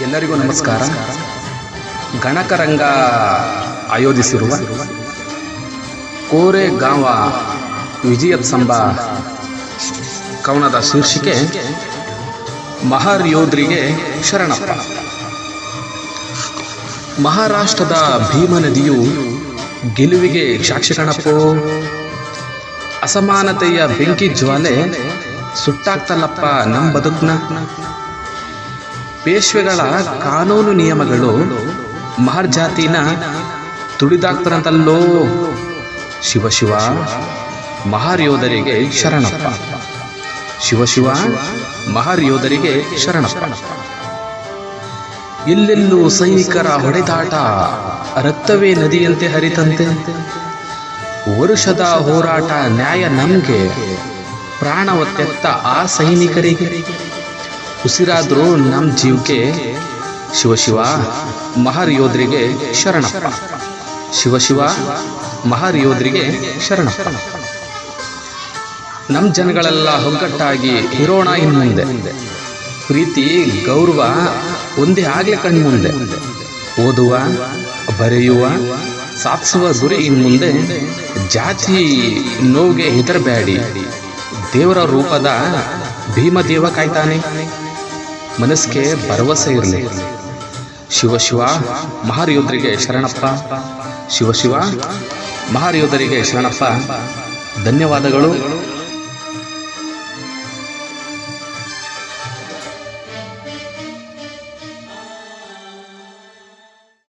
ಎಲ್ಲರಿಗೂ ನಮಸ್ಕಾರ. ಗಣಕರಂಗ ಆಯೋಜಿಸಿರುವ ಕೋರೆ ಗಾಂವ ವಿಜಯೋತ್ಸವ ಕವನದ ಶೀರ್ಷಿಕೆ ಮಹರ್ ಯೋಧರಿಗೆ ಶರಣಪ್ಪ. ಮಹಾರಾಷ್ಟ್ರದ ಭೀಮ ನದಿಯು ಗೆಲುವಿಗೆ ಸಾಕ್ಷಿ ಕಣಪ್ಪೋ ಅಸಮಾನತೆಯ ಬೆಂಕಿ ಜ್ವಾಲೆ ಸುಟ್ಟಾಗ್ತಲ್ಲಪ್ಪ ನಮ್ಮ ಬದುಕ್ನ. ಪೇಶ್ವೆಗಳ ಕಾನೂನು ನಿಯಮಗಳು ಮಹರ್ ಜಾತಿನ ತುಳಿದಾಕ್ತಾರಂತಲ್ಲೋ ಶಿವಶಿವ ಶಿವ, ಮಹಾರ್ ಯೋಧರಿಗೆ ಶರಣಪ್ಪ. ಶಿವಶಿವ ಶಿವ, ಮಹಾರ್ ಯೋಧರಿಗೆ ಶರಣಪ್ಪ. ಎಲ್ಲೆಲ್ಲೂ ಸೈನಿಕರ ಹೊಡೆದಾಟ ರಕ್ತವೇ ನದಿಯಂತೆ ಹರಿತಂತೆ. ವರುಷದ ಹೋರಾಟ ನ್ಯಾಯ ನಮ್ಗೆ. ಪ್ರಾಣವತ್ತೆತ್ತ ಆ ಸೈನಿಕರಿಗೆ. ಉಸಿರಾದ್ರೂ ನಮ್ಮ ಜೀವಕ್ಕೆ ಶಿವಶಿವ ಶಿವ ಮಹಾರ್ ಯೋಧರಿಗೆ ಶರಣಪ್ಪ. ಶಿವ ಶಿವ ಮಹಾರ್ ಯೋಧರಿಗೆ ಶರಣಪ್ಪ. ನಮ್ಮ ಜನಗಳೆಲ್ಲ ಒಗ್ಗಟ್ಟಾಗಿ ಇರೋಣ ಇನ್ ಮುಂದೆ ಪ್ರೀತಿ, ಗೌರವ ಒಂದೇ ಆಗ್ಲಿ ಕಣ್ ಮುಂದೆ ಓದುವ, ಬರೆಯುವ, ಸಾಧಿಸುವ ಗುರಿ ಇನ್ ಮುಂದೆ ಜಾತಿ ನೋವಿಗೆ ಹೆದರಬೇಡಿ ದೇವರ ರೂಪದ ಭೀಮದೇವ ಕಾಯ್ತಾನೆ. ಮನಸ್ಸಿಗೆ ಭರವಸೆ ಇರಲಿ. ಶಿವ ಶಿವ ಮಹಾರ್ಯೋಧರಿಗೆ ಶರಣಪ್ಪ. ಶಿವ ಶಿವ ಮಹಾರ್ಯೋಧರಿಗೆ ಶರಣಪ್ಪ. ಧನ್ಯವಾದಗಳು.